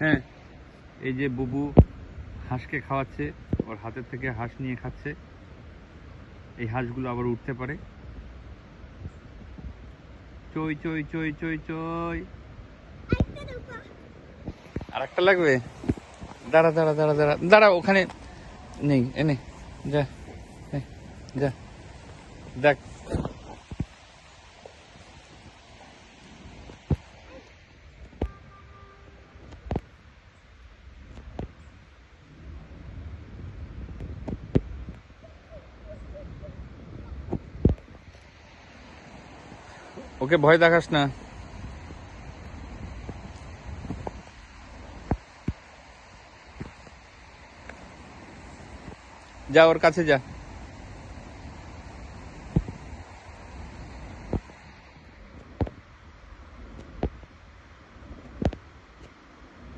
হ্যাঁ এই যে বুবু হাঁসকে খাওয়াচ্ছে, ওর হাতের থেকে হাঁস নিয়ে খাচ্ছে। এই হাঁসগুলো আবার উঠতে পারে। চই চই চই চই চই। আর একটা লাগবে? দাঁড়া দাঁড়া দাঁড়া দাঁড়া দাঁড়া, ওখানে নেই, এনে, যা যা। দেখ ওকে ভয় দেখাস না। যা ওর কাছে যা।